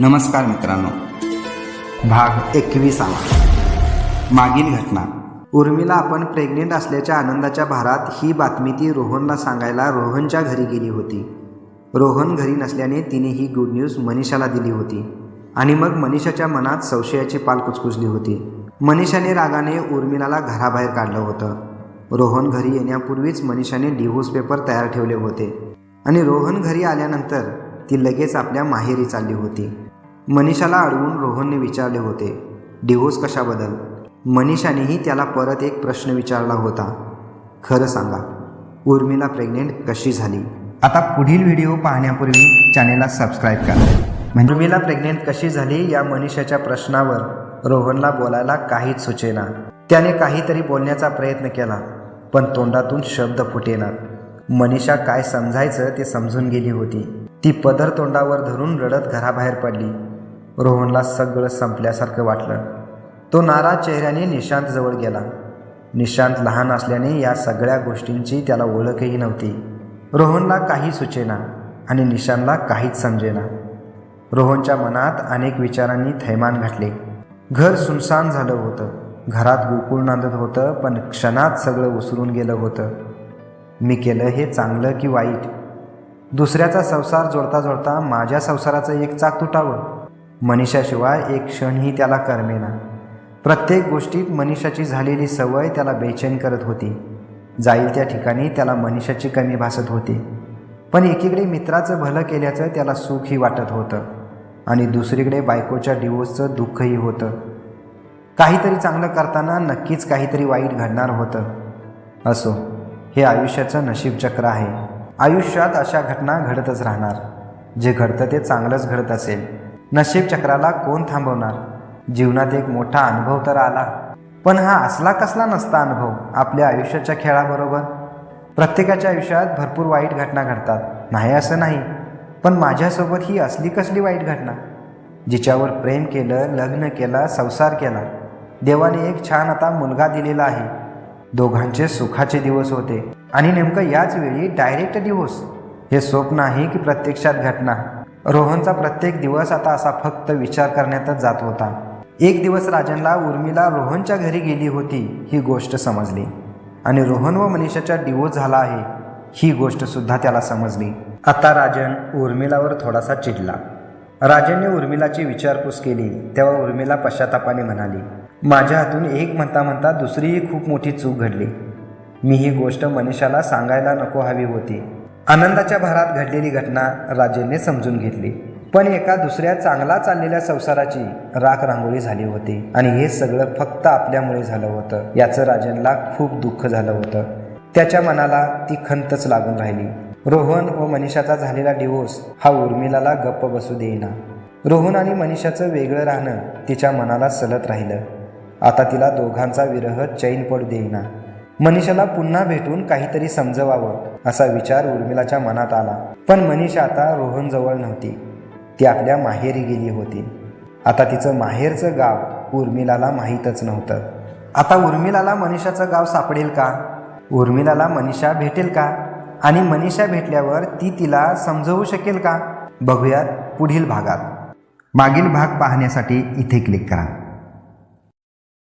नमस्कार मित्रांनो. भाग एकविसावा. मागील घटना. उर्मिला आपण प्रेग्नेंट असल्याच्या आनंदाच्या भारात ही बातमी ती रोहनला सांगायला रोहनच्या घरी गेली होती. रोहन घरी नसल्याने तिने ही गुड न्यूज मनीषाला दिली होती. आणि मग मनीषाच्या मनात संशयाची पाल कुचकुचली होती. मनीषाने रागाने उर्मिलाला घराबाहेर काढलं होतं. रोहन घरी येण्यापूर्वीच मनीषाने डिव्होर्स पेपर तयार ठेवले होते. आणि रोहन घरी आल्यानंतर ती लगेच आपल्या माहेरी चालली होती. मनीषाला अडवून रोहनने विचारले होते डिव्होर्स कशाबद्दल? मनीषानेही त्याला परत एक प्रश्न विचारला होता. खरं सांगा उर्मिला प्रेग्नेंट कशी झाली? आता पुढील व्हिडिओ पाहण्यापूर्वी चॅनेलला सबस्क्राईब करा. उर्मिला प्रेग्नेंट कशी झाली या मनीषाच्या प्रश्नावर रोहनला बोलायला काहीच सुचेना. त्याने काहीतरी बोलण्याचा प्रयत्न केला पण तोंडातून शब्द फुटेना. मनीषा काय समजायचं ते समजून गेली होती. ती पदर तोंडावर धरून रडत घराबाहेर पडली. रोहनला सगळं संपल्यासारखं वाटलं. तो नाराज चेहऱ्याने निशांतजवळ गेला. निशांत लहान असल्याने या सगळ्या गोष्टींची त्याला ओळखही नव्हती. रोहनला काही सुचेना आणि निशांतला काहीच समजेना. रोहनच्या मनात अनेक विचारांनी थैमान घातले. घर सुनसान झालं होतं. घरात गोकुळ नांदत होतं पण क्षणात सगळं उसरून गेलं होतं. मी केलं हे चांगलं की वाईट? दुसऱ्याचा संसार जोडता जोडता माझ्या संसाराचं एक चाक तुटावं. मनीषाशिवाय एक क्षणही त्याला करमेना प्रत्येक गोष्टीत मनीषाची झालेली सवय त्याला बेचैन करत होती. जाईल त्या ठिकाणी त्याला मनीषाची कमी भासत होती. पण एकीकडे मित्राचं भलं केल्याचं त्याला सुखही वाटत होतं आणि दुसरीकडे बायकोच्या डिवोर्सचं दुःखही होतं. काहीतरी चांगलं करताना नक्कीच काहीतरी वाईट घडणार होतं. असो हे आयुष्याचं नशीबचक्र आहे. आयुष्यात अशा घटना घडतच राहणार. जे घडतं ते चांगलंच घडत असेल. नशीब चक्राला कोण थांबवणार? जीवनात एक मोठा अनुभव तर आला. पण हा असला कसला नसता अनुभव आपल्या आयुष्याच्या खेळाबरोबर? प्रत्येकाच्या आयुष्यात भरपूर वाईट घटना घडतात. नाही असं नाही. पण माझ्यासोबत ही असली कसली वाईट घटना? जिच्यावर प्रेम केलं लग्न केलं संसार केला. देवाने एक छान आता मुलगा दिलेला आहे. दोघांचे सुखाचे दिवस होते. आणि नेमकं याच वेळी डायरेक्ट दिवस हे स्वप्न आहे की प्रत्यक्षात घटना. रोहनचा प्रत्येक दिवस आता असा फक्त विचार करण्यातच जात होता. एक दिवस राजनला उर्मिला रोहनच्या घरी गेली होती ही गोष्ट समजली. आणि रोहन व मनीषाचा डिवोर्स झाला आहे ही गोष्ट सुद्धा त्याला समजली. आता राजन उर्मिलावर थोडासा चिडला. राजनने उर्मिलाची विचारपूस केली तेव्हा उर्मिला पश्चातापाने म्हणाली माझ्या हातून एक म्हणता म्हणता दुसरीही खूप मोठी चूक घडली. मी ही गोष्ट मनीषाला सांगायला नको हवी होती. आनंदाच्या भरात घडलेली घटना राजेने समजून घेतली. पण एका दुसऱ्या चांगला चाललेल्या संसाराची राख रांगोळी झाली होती आणि हे सगळं फक्त आपल्यामुळे झालं होतं याचं राजनला खूप दुःख झालं होतं. त्याच्या मनाला ती खंतच लागून राहिली. रोहन व मनीषाचा झालेला डिवोर्स हा उर्मिलाला गप्प बसू देईना. रोहन आणि मनीषाचं वेगळं राहणं तिच्या मनाला सलत राहिलं. आता तिला दोघांचा विरह चैन पडू देईना. मनीषाला पुन्हा भेटून काहीतरी समजवावं असा विचार उर्मिलाच्या मनात आला. पण मनीषा आता रोहनजवळ नव्हती. ती आपल्या माहेरी गेली होती. आता तिचं माहेरचं गाव उर्मिलाला माहीतच नव्हतं. आता उर्मिलाला मनीषाचं गाव सापडेल का? उर्मिलाला मनीषा भेटेल का? आणि मनीषा भेटल्यावर ती तिला समजवू शकेल का? बघूयात पुढील भागात. मागील भाग पाहण्यासाठी इथे क्लिक करा.